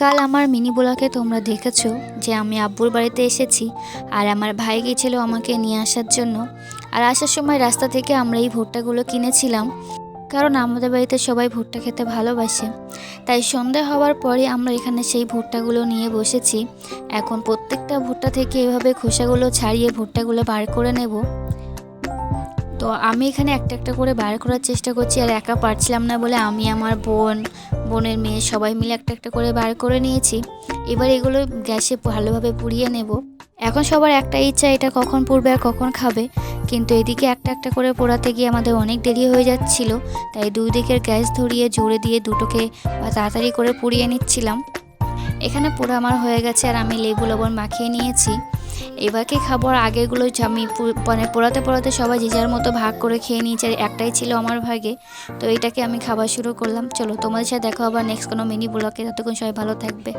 কাল আমার মিনি ব্লকে তোমরা দেখেছ যে আমি আব্বুর বাড়িতে এসেছি আর আমার ভাই গিয়েছিল আমাকে নিয়ে আসার জন্য। আর আসার সময় রাস্তা থেকে আমরা এই ভুট্টাগুলো কিনেছিলাম, কারণ আমাদের বাড়িতে সবাই ভুট্টা খেতে ভালোবাসে। তাই সন্ধ্যা হওয়ার পরে আমরা এখানে সেই ভুট্টাগুলো নিয়ে বসেছি। এখন প্রত্যেকটা ভুট্টা থেকে এভাবে খোসাগুলো ছাড়িয়ে ভুট্টাগুলো বার করে নেব। তো আমি এখানে একটা একটা করে বার করার চেষ্টা করছি আর একা পারছিলাম না বলে আমি, আমার বোন, বোনের মেয়ে সবাই মিলে একটা একটা করে বার করে নিয়েছি। এবার এগুলো গ্যাসে ভালোভাবে পুড়িয়ে নেব। এখন সবার একটা ইচ্ছা, এটা কখন পুড়বে আর কখন খাবে। কিন্তু এদিকে একটা একটা করে পোড়াতে গিয়ে আমাদের অনেক দেরি হয়ে যাচ্ছিল, তাই দুই দিকের গ্যাস ধরিয়ে জোরে দিয়ে দুটোকে বা তাড়াতাড়ি করে পুড়িয়ে নিচ্ছিলাম। এখানে পুরো আমার হয়ে গেছে আর আমি লেবু লবণ মাখিয়ে নিয়েছি। এবারকে খাবার আগেগুলো আমি মানে পোড়াতে পোড়াতে সবাই যে যার মতো ভাগ করে খেয়ে নিয়েছি আর একটাই ছিল আমার ভাগে, তো এটাকে আমি খাবার শুরু করলাম। চলো তোমাদের সাথে দেখা আবার নেক্সট কোনো মিনি ব্লকে ততক্ষণ সবাই ভালো থাকবে।